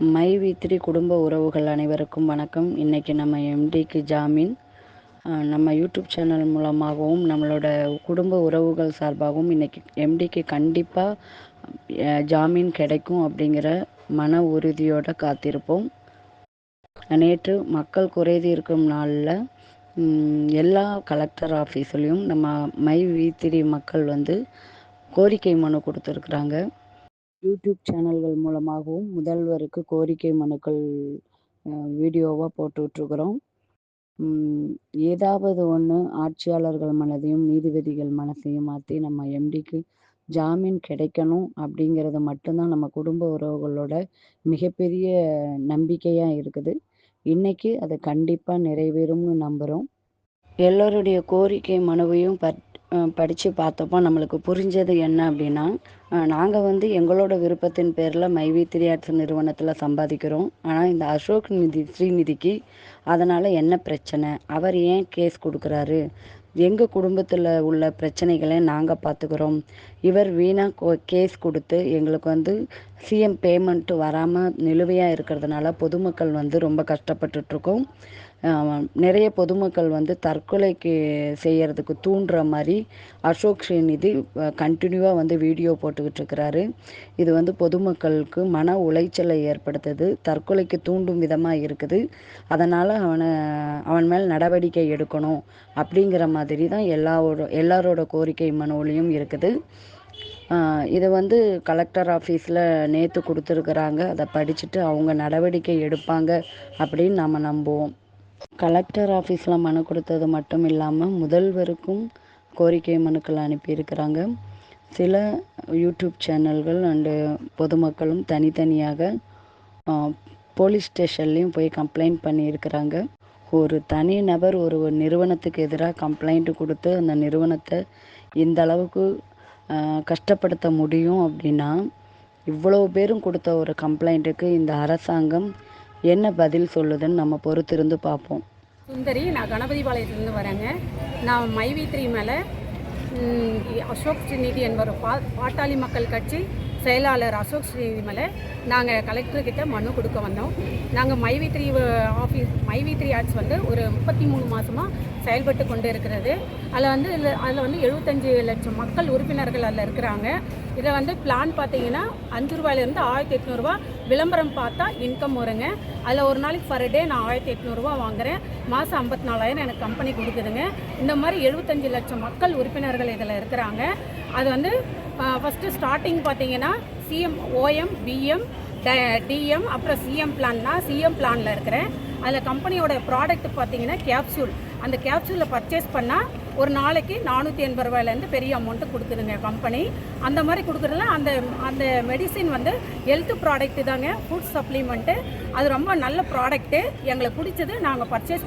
My we three குடும்ப உறவுகள் அனைவருக்கும் வணக்கம். இன்றைக்கி நம்ம எம்டிக்கு ஜாமீன் நம்ம யூடியூப் சேனல் மூலமாகவும் நம்மளோட குடும்ப உறவுகள் சார்பாகவும் இன்றைக்கி எம்டிக்கு கண்டிப்பாக ஜாமீன் கிடைக்கும் அப்படிங்கிற மன உறுதியோடு காத்திருப்போம். நேற்று மக்கள் குறைதீர்க்கும் நாளில் எல்லா கலெக்டர் ஆஃபீஸ்லேயும் நம்ம மை வி த்ரீ மக்கள் வந்து கோரிக்கை மனு கொடுத்துருக்குறாங்க. யூடியூப் சேனல்கள் மூலமாகவும் முதல்வருக்கு கோரிக்கை மனுக்கள் வீடியோவாக போட்டுட்ருக்குறோம். ஏதாவது ஒன்று ஆட்சியாளர்கள் மனதையும் நீதிபதிகள் மனசையும் மாற்றி நம்ம எம்டிக்கு ஜாமீன் கிடைக்கணும் அப்படிங்கிறது மட்டும்தான் நம்ம குடும்ப உறவுகளோட மிகப்பெரிய நம்பிக்கையாக இருக்குது. இன்னைக்கு அது கண்டிப்பாக நிறைவேறும்னு நம்புகிறோம் எல்லோருடைய கோரிக்கை மனுவையும் பட் படித்து பார்த்தப்போ நம்மளுக்கு புரிஞ்சது என்ன அப்படின்னா நாங்கள் வந்து எங்களோட விருப்பத்தின் பேரில் மைவி த்ரீ ஆர்ட்ஸ் நிறுவனத்தில் சம்பாதிக்கிறோம். ஆனால் இந்த அசோக் நிதி ஸ்ரீநிதிக்கு அதனால் என்ன பிரச்சனை? அவர் ஏன் கேஸ் கொடுக்குறாரு? எங்கள் குடும்பத்தில் உள்ள பிரச்சனைகளை நாங்கள் பார்த்துக்குறோம் இவர் வீணாக கேஸ் கொடுத்து எங்களுக்கு வந்து சிஎம் பேமெண்ட்டு வராமல் நிலுவையாக இருக்கிறதுனால பொதுமக்கள் வந்து ரொம்ப கஷ்டப்பட்டுட்ருக்கோம் நிறைய பொதுமக்கள் வந்து தற்கொலைக்கு செய்கிறதுக்கு தூண்டுற மாதிரி அசோக் ஸ்ரீநிதி கண்டினியூவாக வந்து வீடியோ போட்டுக்கிட்டு இருக்கிறாரு. இது வந்து பொதுமக்களுக்கு மன உளைச்சலை ஏற்படுத்துது தற்கொலைக்கு தூண்டும் விதமாக இருக்குது. அதனால் அவனை அவன் மேல் நடவடிக்கை எடுக்கணும் அப்படிங்கிற மாதிரி தான் எல்லாரோட எல்லாரோட கோரிக்கை மனுவிலையும் இருக்குது. இதை வந்து கலெக்டர் ஆஃபீஸில் நேற்று கொடுத்துருக்குறாங்க. அதை படிச்சுட்டு அவங்க நடவடிக்கை எடுப்பாங்க அப்படின்னு நாம் நம்புவோம். கலெக்டர் ஆஃபீஸில் மனு கொடுத்தது மட்டும் இல்லாமல் முதல்வருக்கும் கோரிக்கை மனுக்கள் அனுப்பியிருக்கிறாங்க. சில யூடியூப் சேனல்கள் அண்டு பொதுமக்களும் தனித்தனியாக போலீஸ் ஸ்டேஷன்லேயும் போய் கம்ப்ளைண்ட் பண்ணியிருக்கிறாங்க. ஒரு தனி நபர் ஒரு நிறுவனத்துக்கு எதிராக கம்ப்ளைண்ட் கொடுத்து அந்த நிறுவனத்தை இந்த அளவுக்கு கஷ்டப்படுத்த முடியும் அப்படின்னா இவ்வளோ பேரும் கொடுத்த ஒரு கம்ப்ளைண்ட்டுக்கு இந்த அரசாங்கம் என்ன பதில் சொல்லுதுன்னு நம்ம பொறுத்திருந்து பார்ப்போம். சுந்தரி நான் கணபதிபாளையத்துலேருந்து வரேங்க. நான் மைவி த்ரீ மேலே அசோக் ஸ்ரீநிதி என்பவர் பா பாட்டாளி மக்கள் கட்சி செயலாளர் அசோக் ஸ்ரீமலை நாங்கள் கலெக்டர்கிட்ட மனு கொடுக்க வந்தோம். நாங்கள் MyV three office MyV three arts வந்து ஒரு முப்பத்தி மூணு மாதமாக செயல்பட்டு கொண்டு இருக்கிறது. அதில் வந்து இதில் அதில் வந்து எழுபத்தஞ்சு லட்சம் மக்கள் உறுப்பினர்கள் அதில் இருக்கிறாங்க. இதில் வந்து பிளான் பார்த்தீங்கன்னா அஞ்சு ரூபாயிலேருந்து ஆயிரத்தி எட்நூறுபா விளம்பரம் பார்த்தா இன்கம் வருங்க. அதில் ஒரு நாளைக்கு பர் டே நான் ஆயிரத்தி எட்நூறுரூவா வாங்குறேன். மாதம் ஐம்பத்தி நாலாயிரம் எனக்கு கம்பெனி கொடுக்குதுங்க. இந்த மாதிரி எழுபத்தஞ்சு லட்சம் மக்கள் உறுப்பினர்கள் இதில் இருக்கிறாங்க. அது வந்து ஃபஸ்ட்டு ஸ்டார்டிங் பார்த்தீங்கன்னா சிஎம் ஓஎம் பிஎம் டிஎம் அப்புறம் சிஎம் பிளான்னா சிஎம் பிளானில் இருக்கிறேன். அதில் கம்பெனியோட ப்ராடக்ட் பார்த்தீங்கன்னா கேப்சூல் அந்த கேப்சூலில் பர்ச்சேஸ் பண்ணால் ஒரு நாளைக்கு நானூற்றி எண்பது ரூபாயிலேருந்து பெரிய அமௌண்ட்டு கொடுக்குதுங்க கம்பெனி அந்த மாதிரி கொடுக்குறதுல அந்த அந்த மெடிசின் வந்து ஹெல்த் ப்ராடக்ட்டு தாங்க ஃபுட் சப்ளிமெண்ட்டு அது ரொம்ப நல்ல ப்ராடக்ட்டு எங்களுக்கு பிடிச்சது நாங்கள் பர்ச்சேஸ்